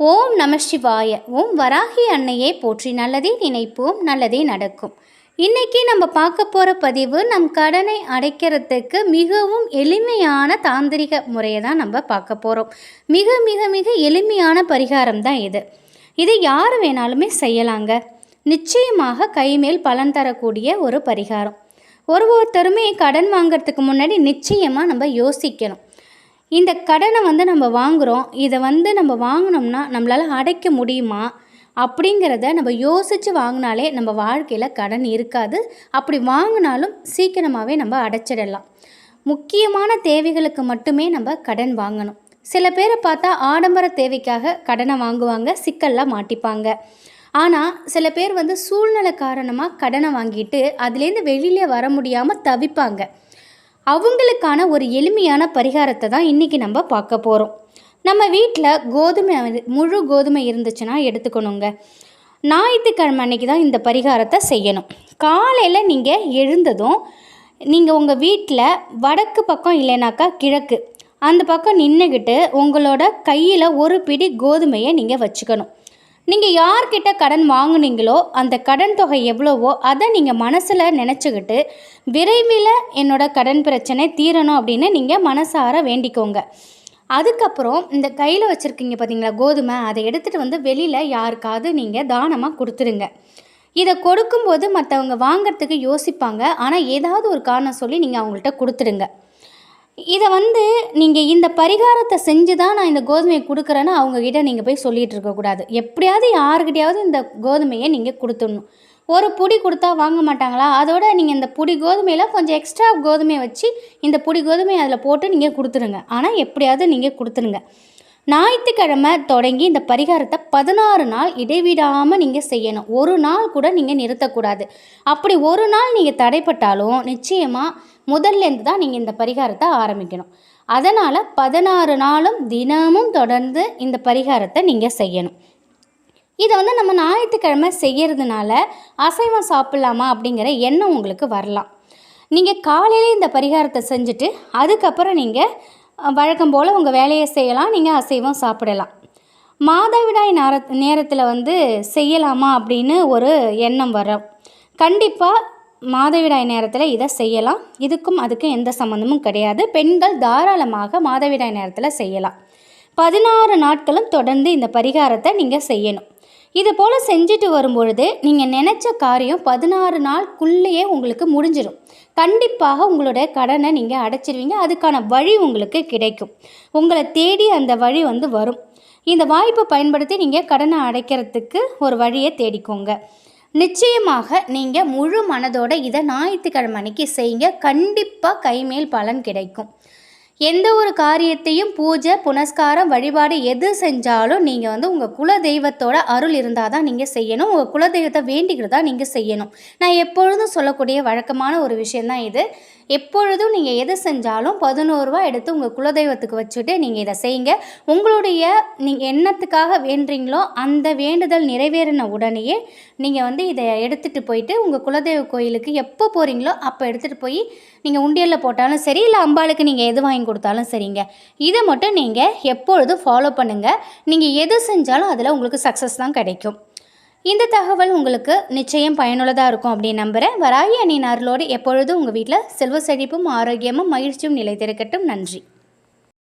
ஓம் நம சிவாய ஓம் வராகி அன்னையை போற்றி நல்லதே நினைப்போம் நல்லதே நடக்கும். இன்னைக்கு நம்ம பார்க்க போகிற பதிவு நம் கடனை அடைக்கிறதுக்கு மிகவும் எளிமையான தாந்திரிக முறையை தான் நம்ம பார்க்க போகிறோம் மிக மிக மிக எளிமையான பரிகாரம் தான் இது. இது யார் வேணாலுமே செய்யலாங்க. நிச்சயமாக கைமேல் பலன் தரக்கூடிய ஒரு பரிகாரம். ஒரு ஒருத்தருமே கடன் வாங்குறதுக்கு முன்னாடி நிச்சயமாக நம்ம யோசிக்கணும். இந்த கடனை வந்து நம்ம வாங்குகிறோம் இதை வந்து நம்ம வாங்கினோம்னா நம்மளால் அடைக்க முடியுமா? அப்படிங்கிறத நம்ம யோசித்து வாங்கினாலே நம்ம வாழ்க்கையில் கடன் இருக்காது. அப்படி வாங்கினாலும் சீக்கிரமாகவே நம்ம அடைச்சிடலாம். முக்கியமான தேவைகளுக்கு மட்டுமே நம்ம கடன் வாங்கணும். சில பேரை பார்த்தா ஆடம்பர தேவைக்காக கடனை வாங்குவாங்க சிக்கலில் மாட்டிப்பாங்க. ஆனால் சில பேர் வந்து சூழ்நிலை காரணமாக கடனை வாங்கிட்டு அதுலேருந்து வெளியில் வர முடியாமல் தவிப்பாங்க. அவங்களுக்கான ஒரு எளிமையான பரிகாரத்தை தான் இன்றைக்கி நம்ம பார்க்க போகிறோம் நம்ம வீட்டில் கோதுமை முழு கோதுமை இருந்துச்சுன்னா எடுத்துக்கணுங்க. ஞாயிற்றுக்கிழமை அன்னைக்கு தான் இந்த பரிகாரத்தை செய்யணும். காலையில் நீங்கள் எழுந்ததும் நீங்கள் உங்கள் வீட்டில் வடக்கு பக்கம் இல்லைனாக்கா கிழக்கு அந்த பக்கம் நின்றுக்கிட்டு உங்களோட கையில் ஒரு பிடி கோதுமையை நீங்கள் வச்சுக்கணும். நீங்கள் யார்கிட்ட கடன் வாங்குனீங்களோ அந்த கடன் தொகை எவ்வளவோ அதை நீங்கள் மனசில் நினச்சிக்கிட்டு விரைவில் என்னோட கடன் பிரச்சனை தீரணும் அப்படின்னு நீங்கள் மனசார வேண்டிக்கோங்க. அதுக்கப்புறம் இந்த கையில் வச்சுருக்கீங்க பார்த்தீங்களா கோதுமை அதை எடுத்துகிட்டு வந்து வெளியில் யாருக்காவது நீங்கள் தானமாக கொடுத்துருங்க. இதை கொடுக்கும்போது மற்றவங்க வாங்கிறதுக்கு யோசிப்பாங்க. ஆனால் ஏதாவது ஒரு காரணம் சொல்லி நீங்கள் அவங்கள்ட்ட கொடுத்துடுங்க இதை வந்து நீங்கள் இந்த பரிகாரத்தை செஞ்சு தான் நான் இந்த கோதுமையை கொடுக்குறேன்னு அவங்கக்கிட்ட நீங்கள் போய் சொல்லிகிட்டு இருக்கக்கூடாது எப்படியாவது யாருக்கிட்டையாவது இந்த கோதுமையை நீங்கள் கொடுத்துடணும். ஒரு புடி கொடுத்தா வாங்க மாட்டாங்களா? அதோட நீங்கள் இந்த புடி கோதுமையில் கொஞ்சம் எக்ஸ்ட்ரா கோதுமையை வச்சு இந்த புடி கோதுமையை அதில் போட்டு நீங்கள் கொடுத்துருங்க. ஆனால் எப்படியாவது நீங்கள் கொடுத்துருங்க. ஞாயிற்றுக்கிழமை தொடங்கி இந்த பரிகாரத்தை பதினாறு நாள் இடைவிடாமல் நீங்கள் செய்யணும். ஒரு நாள் கூட நீங்கள் நிறுத்தக்கூடாது. அப்படி ஒரு நாள் நீங்கள் தடைப்பட்டாலும் நிச்சயமாக முதல்லேருந்து தான் நீங்கள் இந்த பரிகாரத்தை ஆரம்பிக்கணும். அதனால் பதினாறு நாளும் தினமும் தொடர்ந்து இந்த பரிகாரத்தை நீங்கள் செய்யணும். இதை வந்து நம்ம ஞாயிற்றுக்கிழமை செய்யறதுனால அசைவம் சாப்பிட்லாமா அப்படிங்கிற எண்ணம் உங்களுக்கு வரலாம். நீங்கள் காலையிலே இந்த பரிகாரத்தை செஞ்சுட்டு அதுக்கப்புறம் நீங்கள் வழக்கம் போல் உங்கள் வேலையை செய்யலாம் நீங்கள் அசைவம் சாப்பிடலாம். மாதவிடாய் நேர நேரத்தில் வந்து செய்யலாமா அப்படின்னு ஒரு எண்ணம் வரும். கண்டிப்பாக மாதவிடாய் நேரத்தில் இதை செய்யலாம். இதுக்கும் அதுக்கும் எந்த சம்மந்தமும் கிடையாது. பெண்கள் தாராளமாக மாதவிடாய் நேரத்தில் செய்யலாம். பதினாறு நாட்களும் தொடர்ந்து இந்த பரிகாரத்தை நீங்கள் செய்யணும். இது போல் செஞ்சுட்டு வரும்பொழுது நீங்கள் நினச்ச காரியம் பதினாறு நாளுக்குள்ளேயே உங்களுக்கு முடிஞ்சிடும் கண்டிப்பாக உங்களுடைய கடனை நீங்கள் அடைச்சிருவீங்க. அதுக்கான வழி உங்களுக்கு கிடைக்கும். உங்களை தேடி அந்த வழி வந்து வரும். இந்த வாய்ப்பை பயன்படுத்தி நீங்கள் கடனை அடைக்கிறதுக்கு ஒரு வழியை தேடிக்கோங்க. நிச்சயமாக நீங்கள் முழு மனதோட இதை ஞாயிற்றுக்கிழமை அன்னைக்கு செய்யுங்க. கண்டிப்பாக கைமேல் பலன் கிடைக்கும். எந்த ஒரு காரியத்தையும் பூஜை புனஸ்காரம் வழிபாடு எது செஞ்சாலும் நீங்கள் வந்து உங்கள் குல தெய்வத்தோட அருள் இருந்தால் தான் நீங்கள் செய்யணும். உங்கள் குல தெய்வத்தை வேண்டிக்கிறதா நீங்கள் செய்யணும். நான் எப்பொழுதும் சொல்லக்கூடிய வழக்கமான ஒரு விஷயந்தான் இது. எப்பொழுதும் நீங்கள் எது செஞ்சாலும் பதினோருவா எடுத்து உங்கள் குலதெய்வத்துக்கு வச்சுட்டு நீங்கள் இதை செய்யுங்க. உங்களுடைய நீங்கள் என்னத்துக்காக வேண்டுறீங்களோ அந்த வேண்டுதல் நிறைவேறின உடனேயே நீங்கள் வந்து இதை எடுத்துகிட்டு போயிட்டு உங்கள் குலதெய்வ கோயிலுக்கு எப்போ போகிறீங்களோ அப்போ எடுத்துகிட்டு போய் நீங்கள் உண்டியலில் போட்டாலும் சரி இல்லை அம்பாளுக்கு நீங்கள் எது வாங்கி கொடுத்தாலும் சரிங்க. இதை மட்டும் நீங்கள் எப்பொழுதும் ஃபாலோ பண்ணுங்கள் நீங்கள் எது செஞ்சாலும் அதில் உங்களுக்கு சக்ஸஸ் தான் கிடைக்கும். இந்த தகவல் உங்களுக்கு நிச்சயம் பயனுள்ளதாக இருக்கும் அப்படின்னு நம்புகிறேன் வராகி அணியின் அருளோடு எப்பொழுதும் உங்கள் வீட்டில் செல்வ செழிப்பும் ஆரோக்கியமும் மகிழ்ச்சியும் நிலைத்திருக்கட்டும். நன்றி.